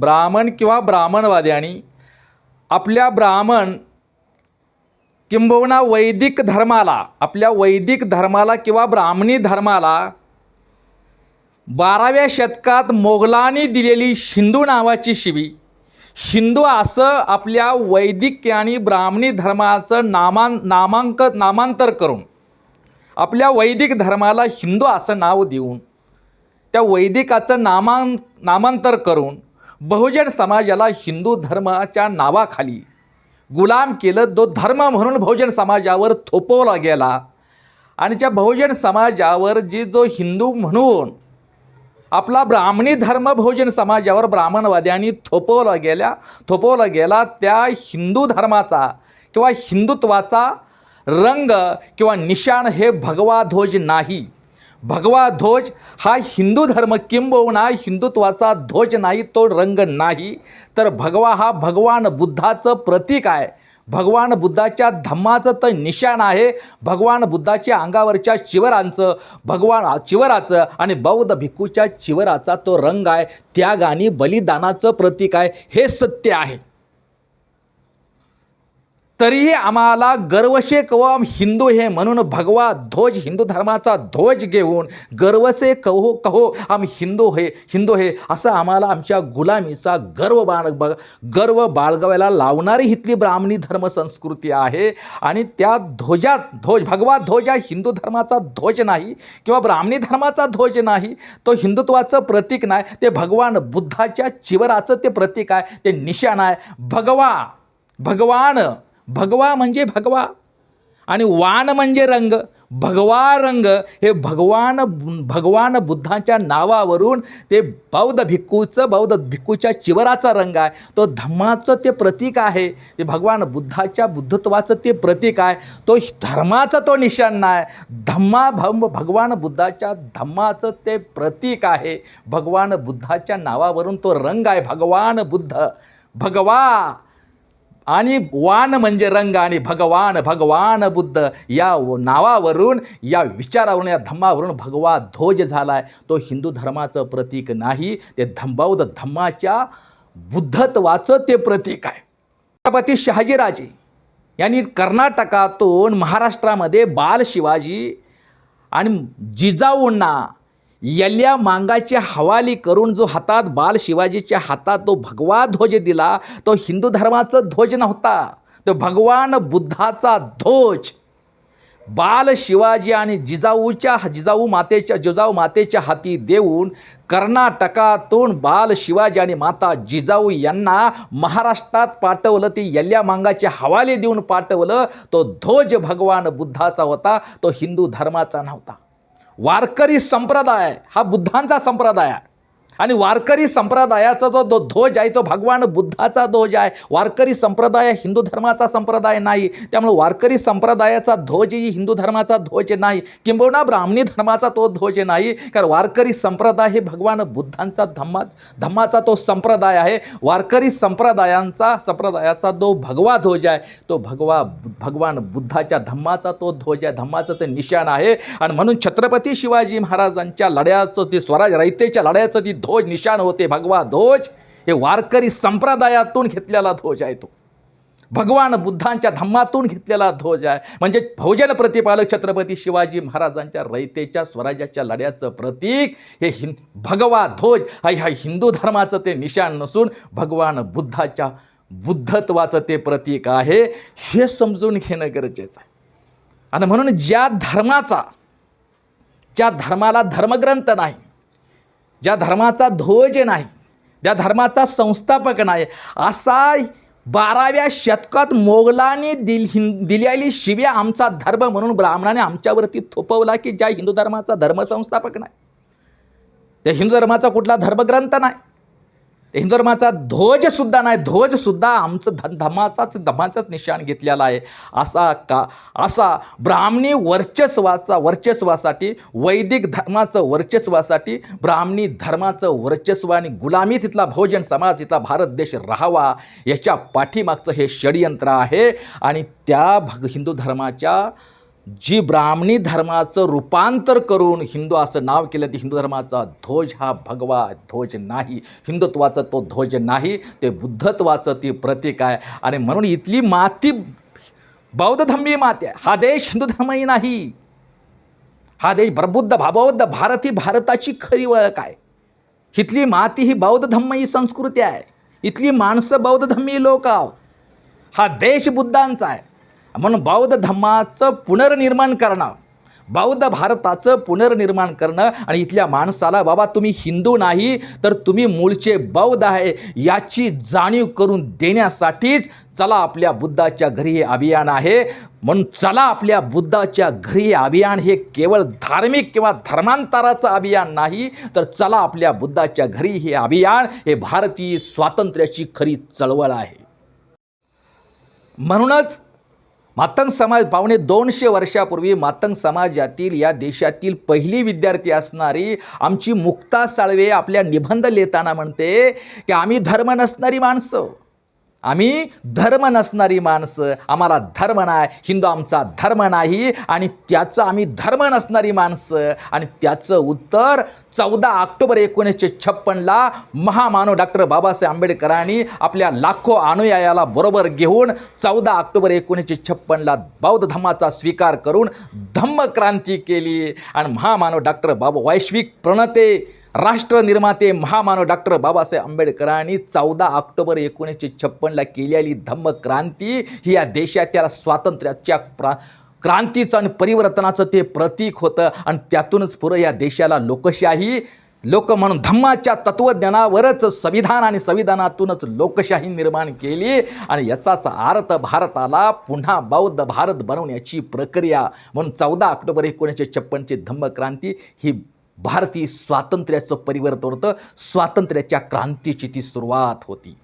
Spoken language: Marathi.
ब्राह्मण किंवा ब्राह्मणवाद्यांनी आपल्या ब्राह्मण किंबहुना वैदिक धर्माला आपल्या वैदिक धर्माला किंवा ब्राह्मणी धर्माला बाराव्या शतकात मोगलांनी दिलेली हिंदू नावाची शिवी. हिंदू असं आपल्या वैदिक आणि ब्राह्मणी धर्माचं नामान नामांक नामांतर करून आपल्या वैदिक धर्माला हिंदू असं नाव देऊन त्या वैदिकाचं नामां नामांतर करून बहुजन समाजाला हिंदू धर्माच्या नावाखाली. गुलाम केलं तो धर्म म्हणून बहुजन समाजावर थोपवला गेला. आणि त्या बहुजन समाजावर जी जो हिंदू म्हणून आपला ब्राह्मणी धर्म बहुजन समाजावर ब्राह्मणवाद्यांनी थोपवला गेल्या थोपवला गेला त्या हिंदू धर्माचा किंवा हिंदुत्वाचा रंग किंवा निशाण हे भगवा ध्वज नाही. भगवा ध्वज हा हिंदू धर्म किंबहुना हिंदुत्वाचा ध्वज नाही तो रंग नाही. तर भगवा हा भगवान बुद्धाचं प्रतीक आहे. भगवान बुद्धाच्या धम्माचं तर निशाण आहे. भगवान बुद्धाच्या अंगावरच्या चिवरांचं भगवान चिवराचं आणि बौद्ध भिक्खूच्या चिवराचा तो रंग आहे. त्याग आणि बलिदानाचं प्रतीक आहे. हे सत्य आहे. तरीही आम्हाला गर्वशे कवम हिंदू हे म्हणून भगवा ध्वज हिंदू धर्माचा ध्वज घेऊन गर्वसे कहो कहो आम हिंदू हे हिंदू हे असं आम्हाला आमच्या गुलामीचा गर्व बाळ ब गर्व बाळगव्याला लावणारी इथली ब्राह्मणी धर्म संस्कृती आहे. आणि त्या ध्वजात ध्वज भगवा ध्वज हा हिंदू धर्माचा ध्वज नाही किंवा ब्राह्मणी धर्माचा ध्वज नाही तो हिंदुत्वाचं प्रतीक नाही ते भगवान बुद्धाच्या चिवराचं ते प्रतीक आहे ते निशाण आहे. भगवा भगवान भगवा म्हणजे भगवा. आणि वान म्हणजे रंग. भगवा रंग हे भगवान भगवान बुद्धाच्या नावावरून ते बौद्ध भिक्खूचं बौद्ध भिक्खूच्या चिवराचा रंग आहे. तो धम्माचं ते प्रतीक आहे. ते भगवान बुद्धाच्या बुद्धत्वाचं ते प्रतीक आहे. तो धर्माचा तो निशाण नाही धम्मा भम भगवान बुद्धाच्या धम्माचं ते प्रतीक आहे. भगवान बुद्धाच्या नावावरून तो रंग आहे. भगवान बुद्ध. भगवा! आणि वान म्हणजे रंग आणि भगवान भगवान बुद्ध या व- नावावरून या विचारावरून या धम्मावरून भगवा ध्वज झाला आहे तो हिंदू धर्माचं प्रतीक नाही ते धम धम्माच्या बुद्धत्वाचं ते प्रतीक आहे. छत्रपती शहाजीराजे यांनी कर्नाटकातून महाराष्ट्रामध्ये बाल शिवाजी आणि जिजाऊंना यल्या मांगाचे हवाली करून जो हातात बाल शिवाजीच्या हातात तो भगवा ध्वज दिला तो हिंदू धर्माचा ध्वज नव्हता. तो भगवान बुद्धाचा ध्वज. बाल शिवाजी आणि जिजाऊच्या जिजाऊ मातेच्या जिजाऊ मातेच्या हाती देऊन कर्नाटकातून बाल शिवाजी आणि माता जिजाऊ यांना महाराष्ट्रात पाठवलं ती यल्या मांगाचे हवाले देऊन पाठवलं तो ध्वज भगवान बुद्धाचा होता तो हिंदू धर्माचा नव्हता. वारकरी संप्रदाय हा बुद्धांचा संप्रदाय आहे. आणि वारकरी संप्रदायाचा जो दो ध्वज आहे तो भगवान बुद्धाचा ध्वज आहे. वारकरी संप्रदाय हिंदू धर्माचा संप्रदाय नाही. त्यामुळे वारकरी संप्रदायाचा ध्वजही हिंदू धर्माचा ध्वज नाही. किंबहुना ब्राह्मणी धर्माचा तो ध्वज नाही. कारण वारकरी संप्रदाय हे भगवान बुद्धांचा धम्मा धम्माचा तो संप्रदाय आहे. वारकरी संप्रदायांचा संप्रदायाचा जो भगवा ध्वज आहे. तो भगवा भगवान बुद्धाच्या धम्माचा तो ध्वज आहे. धम्माचं ते निशाण आहे. आणि म्हणून छत्रपती शिवाजी महाराजांच्या लढ्याचं ते स्वराज रयतेच्या लढ्याचं ती ध्वज निशाण होते. भगवा ध्वज हे वारकरी संप्रदायातून घेतलेला ध्वज आहे तो. भगवान बुद्धांच्या धम्मातून घेतलेला ध्वज आहे. म्हणजे भोजन प्रतिपालक छत्रपती शिवाजी महाराजांच्या रयतेच्या स्वराज्याच्या लढ्याचं प्रतीक हे हिं भगवा ध्वज. हा ह्या हिंदू धर्माचं ते निशाण नसून भगवान बुद्धाच्या बुद्धत्वाचं ते प्रतीक आहे. हे समजून घेणं गरजेचं आहे. आणि म्हणून ज्या धर्माचा ज्या धर्माला धर्मग्रंथ नाही ज्या धर्माचा ध्वज नाही ज्या धर्माचा संस्थापक नाही असा बाराव्या शतकात मोगलांनी दिल हिं दिलेली शिव्या आमचा धर्म म्हणून ब्राह्मणाने आमच्यावरती थोपवला की ज्या हिंदू धर्माचा धर्मसंस्थापक नाही त्या हिंदू धर्माचा कुठला धर्मग्रंथ नाही. त्या हिंदू धर्माचा ध्वजसुद्धा नाही ध्वजसुद्धा आमचं ध धमाचाच धमाचाच निशाण घेतलेला आहे. असा का असा ब्राह्मणी वर्चस्वाचा वर्चस्वासाठी वैदिक धर्माचं वर्चस्वासाठी ब्राह्मणी धर्माचं वर्चस्व आणि गुलामी तिथला भोजन समाज तिथला भारत देश राहावा याच्या पाठीमागचं हे षडयंत्र आहे. आणि त्या भग हिंदू धर्माच्या जी ब्राह्मणी धर्माचं रूपांतर करून हिंदू असं नाव केलं ते हिंदू धर्माचा ध्वज हा भगवा ध्वज नाही. हिंदुत्वाचा तो ध्वज नाही ते बुद्धत्वाचं ती प्रतीक आहे. आणि म्हणून इथली माती बौद्ध धर्मी माती आहे. हा देश हिंदू धर्मही नाही. हा देश प्रबुद्ध भाबौद्ध भारत ही भारताची खरी ओळख आहे. इथली माती ही बौद्ध धम्म ही संस्कृती आहे. इथली माणसं बौद्ध धम्मी लोक आहो हा देश बुद्धांचा आहे. म्हणून बौद्ध धम्माचं पुनर्निर्माण करणं बौद्ध भारताचं पुनर्निर्माण करणं आणि इथल्या माणसाला बाबा तुम्ही हिंदू नाही तर तुम्ही मूळचे बौद्ध आहे याची जाणीव करून देण्यासाठीच चला आपल्या बुद्धाच्या घरी हे अभियान आहे. म्हणून चला आपल्या बुद्धाच्या घरी हे अभियान हे केवळ धार्मिक किंवा धर्मांतराचं अभियान नाही तर चला आपल्या बुद्धाच्या घरी हे अभियान हे भारतीय स्वातंत्र्याची खरी चळवळ आहे. म्हणूनच मातंग समाज पावणे दोनशे वर्षापूर्वी मातंग समाजातील या देशातील पहिली विद्यार्थी असणारी आमची मुक्ता साळवे आपल्या निबंध लिहिताना म्हणते की आम्ही धर्म नसणारी माणसं. आम्ही धर्म नसणारी माणसं आम्हाला धर्म नाही हिंदू आमचा धर्म नाही आणि त्याचं आम्ही धर्म नसणारी माणसं आणि त्याचं उत्तर चौदा ऑक्टोबर एकोणीसशे छप्पनला महामानव डॉक्टर बाबासाहेब आंबेडकरांनी आपल्या लाखो अनुयायाला बरोबर घेऊन चौदा ऑक्टोबर एकोणीसशे छप्पनला बौद्ध धम्माचा स्वीकार करून धम्मक्रांती केली. आणि महामानव डॉक्टर बाबा वैश्विक प्रणते राष्ट्र निर्माते महामानव डॉक्टर बाबासाहेब आंबेडकरांनी चौदा ऑक्टोबर एकोणीसशे छप्पनला केलेली धम्म क्रांती ही या देशाच्या स्वातंत्र्याच्या प्रा क्रांतीचं आणि परिवर्तनाचं ते प्रतीक होतं. आणि त्यातूनच पुढं या देशाला लोकशाही लोक म्हणून धम्माच्या तत्त्वज्ञानावरच संविधान आणि संविधानातूनच लोकशाही निर्माण केली. आणि याचाच अर्थ भारताला पुन्हा बौद्ध भारत बनवण्याची प्रक्रिया म्हणून चौदा ऑक्टोबर एकोणीसशे छप्पनची धम्मक्रांती ही भारतीय स्वातंत्र्याचं परिवर्तन होतं. स्वातंत्र्याच्या क्रांतीची ती सुरुवात होती.